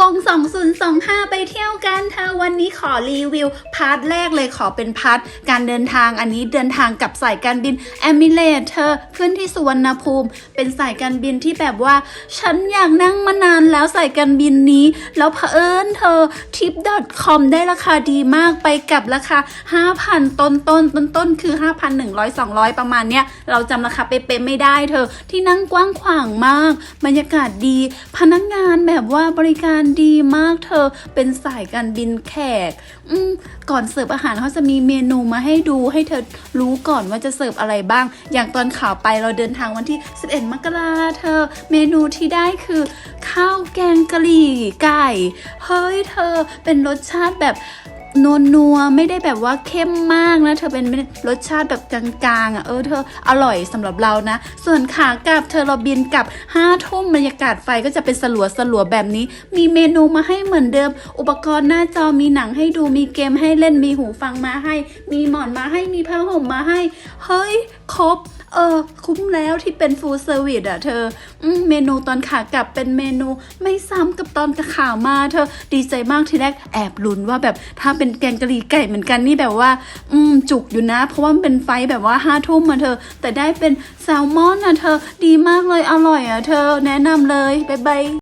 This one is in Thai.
กง 2025 ไปเที่ยวกันเธอวันนี้ขอรีวิว พาร์ทแรกเลยขอเป็นพาร์ทการเดินทางอันนี้เดินทางกับสายการบินแอมิเลตเธอขึ้นที่สุวรรณภูมิ เป็นสายการบินที่แบบว่า ฉันอยากนั่งมานานแล้วสายการบินนี้ แล้วเผอิญเธอ tip.com ได้ราคาดีมากไปกับราคา 5,000 ต้นต้นต้นต้นคือ 5,100 200 ประมาณเนี้ยเราจำราคาเป๊ะๆไม่ได้เธอที่นั่งกว้างขวางมาก บรรยากาศดี พนักงานแบบว่าบริการดีมากเธอเป็นสายการบินแขก อืก่อนเสิร์ฟอาหารเขาจะมีเมนูมาให้ดูให้เธอรู้ก่อนว่าจะเสิร์ฟอะไรบ้าง อย่างตอนข่าวไปเราเดินทางวันที่ 11 มกราเธอ เมนูที่ได้คือ ข้าวแกงกะหรี่ไก่ เฮ้ยเธอเป็นรสชาติแบบ นัวนัวไม่ได้แบบว่าเข้มมากนะ เธอเป็นรสชาติแบบกลางๆอะเออเธออร่อยสำหรับเรานะ ส่วนขากลับเธอเราบินกลับห้าทุ่มบรรยากาศไฟก็จะเป็นสลัวสลัวแบบนี้ มีเมนูมาให้เหมือนเดิม อุปกรณ์หน้าจอมีหนังให้ดูมีเกมให้เล่นมีหูฟังมาให้ มีหมอนมาให้มีผ้าห่มมาให้ เฮ้ย ครบ เออ คุ้มแล้วที่เป็นฟูลเซอร์วิสอะเธออเมนูตอนขากลับเป็นเมนูไม่ซ้ำกับตอนข่าวมาเธอ ดีใจมากทีแรกแอบลุ้นว่าแบบถ้าเป็นแกงกะหรี่ไก่เหมือนกันนี่แบบว่า อืมจุกอยู่นะ เพราะว่ามันเป็นไฟแบบว่าห้าทุ่มมาเธอ แต่ได้เป็นแซลมอนอะเธอ ดีมากเลยอร่อยอะเธอ แนะนำเลยบ๊ายบาย